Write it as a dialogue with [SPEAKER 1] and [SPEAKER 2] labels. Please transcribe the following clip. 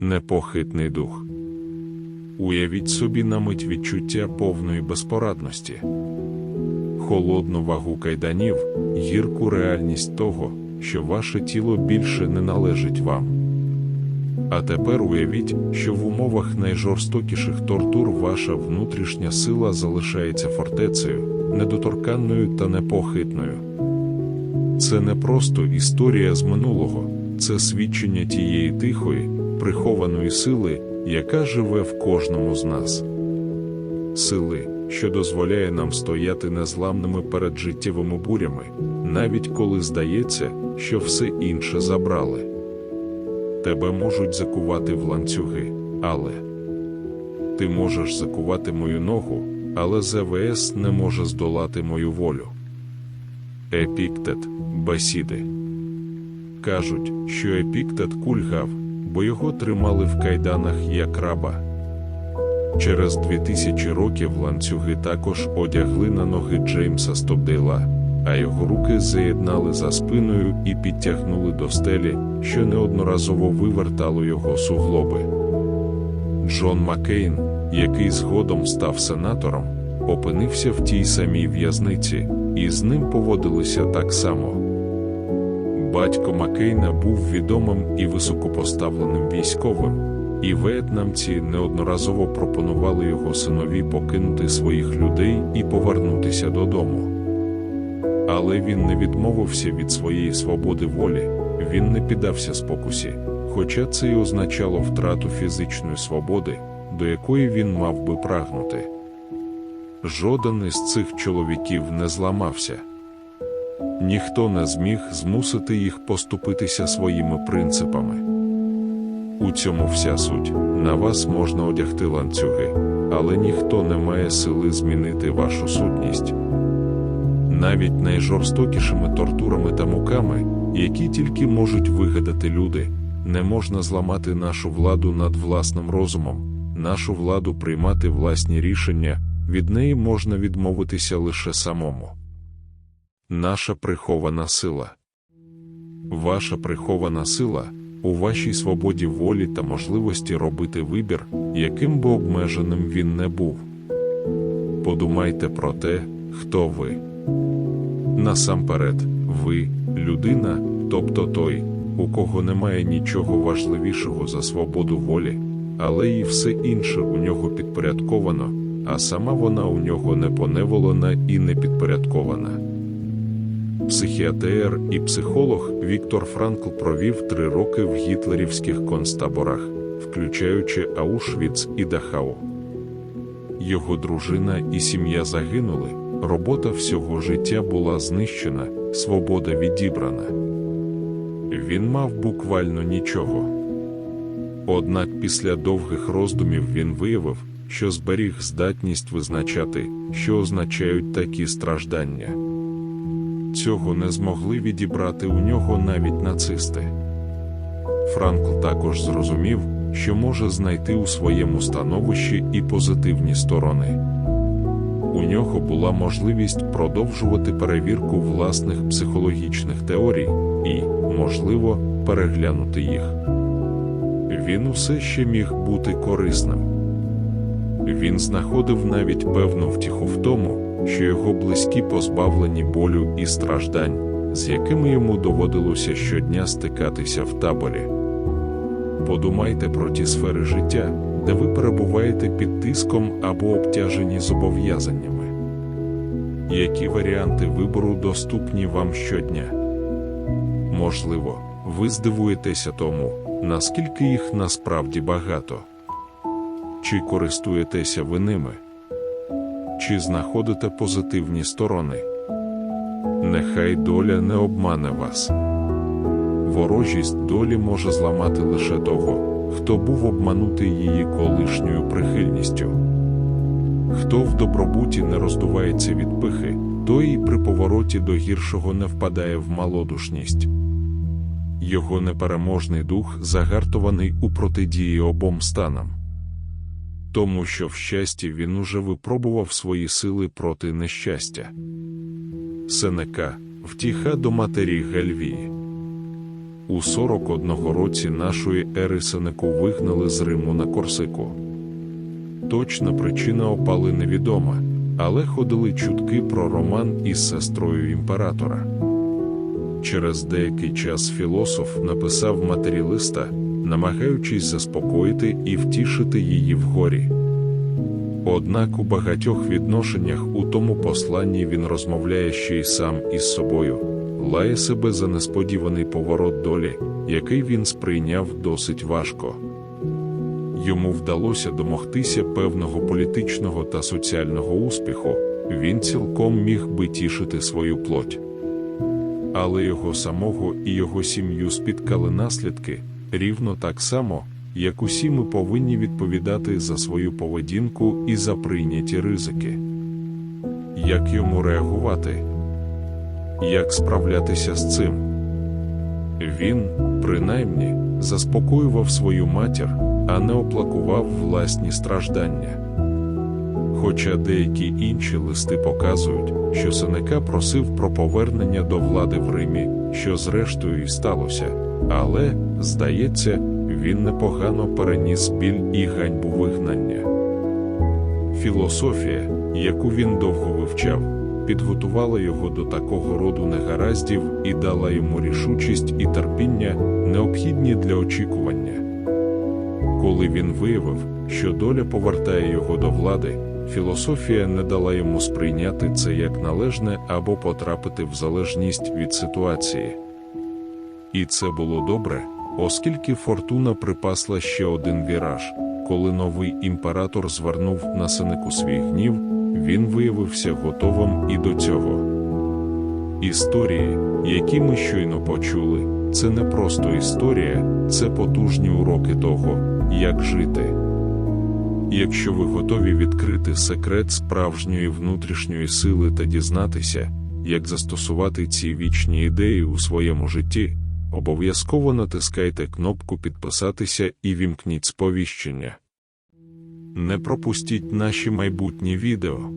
[SPEAKER 1] непохитний дух. Уявіть собі на мить відчуття повної безпорадності, холодну вагу кайданів, гірку реальність того, що ваше тіло більше не належить вам. А тепер уявіть, що в умовах найжорстокіших тортур ваша внутрішня сила залишається фортецею, недоторканною та непохитною. Це не просто історія з минулого, це свідчення тієї тихої, прихованої сили, яка живе в кожному з нас. Сили, що дозволяє нам стояти незламними перед життєвими бурями, навіть коли здається, що все інше забрали. Тебе можуть закувати в ланцюги, але ти можеш закувати мою ногу, але ЗВС не може здолати мою волю. Епіктет бесіди. Кажуть, що епіктет кульгав, бо його тримали в кайданах як раба. Через дві тисячі років ланцюги також одягли на ноги Джеймса Стопдейла, а його руки заєднали за спиною і підтягнули до стелі, що неодноразово вивертало його суглоби. Джон Маккейн, який згодом став сенатором, опинився в тій самій в'язниці, і з ним поводилися так само. Батько Маккейна був відомим і високопоставленим військовим, і в'єтнамці неодноразово пропонували його синові покинути своїх людей і повернутися додому. Але він не відмовився від своєї свободи волі, він не піддався спокусі, хоча це й означало втрату фізичної свободи, до якої він мав би прагнути. Жоден із цих чоловіків не зламався. Ніхто не зміг змусити їх поступитися своїми принципами. У цьому вся суть. На вас можна одягти ланцюги, але ніхто не має сили змінити вашу сутність. Навіть найжорстокішими тортурами та муками, які тільки можуть вигадати люди, не можна зламати нашу владу над власним розумом, нашу владу приймати власні рішення, від неї можна відмовитися лише самому. Наша прихована сила. Ваша прихована сила у вашій свободі волі та можливості робити вибір, яким би обмеженим він не був. Подумайте про те, хто ви. Насамперед, ви людина, тобто той, у кого немає нічого важливішого за свободу волі, але і все інше у нього підпорядковано, а сама вона у нього не поневолена і не підпорядкована. Психіатр і психолог Віктор Франкл провів три роки в гітлерівських концтаборах, включаючи Аушвіц і Дахау. Його дружина і сім'я загинули, робота всього життя була знищена, свобода відібрана. Він мав буквально нічого. Однак після довгих роздумів він виявив, що зберіг здатність визначати, що означають такі страждання. Цього не змогли відібрати у нього навіть нацисти. Франкл також зрозумів, що може знайти у своєму становищі і позитивні сторони. У нього була можливість продовжувати перевірку власних психологічних теорій і, можливо, переглянути їх. Він усе ще міг бути корисним. Він знаходив навіть певну втіху в тому, що його близькі позбавлені болю і страждань, з якими йому доводилося щодня стикатися в таборі. Подумайте про ті сфери життя, де ви перебуваєте під тиском або обтяжені зобов'язаннями. Які варіанти вибору доступні вам щодня? Можливо, ви здивуєтеся тому, наскільки їх насправді багато. Чи користуєтеся ви ними? Чи знаходите позитивні сторони? Нехай доля не обмане вас. Ворожість долі може зламати лише того, хто був обманутий її колишньою прихильністю. Хто в добробуті не роздувається від пихи, той і при повороті до гіршого не впадає в малодушність. Його непереможний дух загартований у протидії обом станам тому що в щасті він уже випробував свої сили проти нещастя. Сенека, втіха до матері Гельвії. у 41 році нашої ери Сенеку вигнали з Риму на Корсику. Точна причина опали невідома, але ходили чутки про роман із сестрою імператора. Через деякий час філософ написав матері листа, намагаючись заспокоїти і втішити її в горі. Однак у багатьох відношеннях у тому посланні він розмовляє ще й сам із собою, лає себе за несподіваний поворот долі, який він сприйняв досить важко. Йому вдалося домогтися певного політичного та соціального успіху, він цілком міг би тішити свою плоть. Але його самого і його сім'ю спіткали наслідки рівно так само, як усі ми повинні відповідати за свою поведінку і за прийняті ризики. Як йому реагувати? Як справлятися з цим? Він, принаймні, заспокоював свою матір, а не оплакував власні страждання. Хоча деякі інші листи показують, що Сенека просив про повернення до влади в Римі, що зрештою і сталося, але, здається, він непогано переніс біль і ганьбу вигнання. Філософія, яку він довго вивчав, підготувала його до такого роду негараздів і дала йому рішучість і терпіння, необхідні для очікування. Коли він виявив, що доля повертає його до влади, філософія не дала йому сприйняти це як належне або потрапити в залежність від ситуації. І це було добре, оскільки фортуна припасла ще один віраж. Коли новий імператор звернув на Сенеку свій гнів, він виявився готовим і до цього. Історії, які ми щойно почули, це не просто історія, це потужні уроки того, як жити. Якщо ви готові відкрити секрет справжньої внутрішньої сили та дізнатися, як застосувати ці вічні ідеї у своєму житті, обов'язково натискайте кнопку підписатися і вімкніть сповіщення. Не пропустіть наші майбутні відео.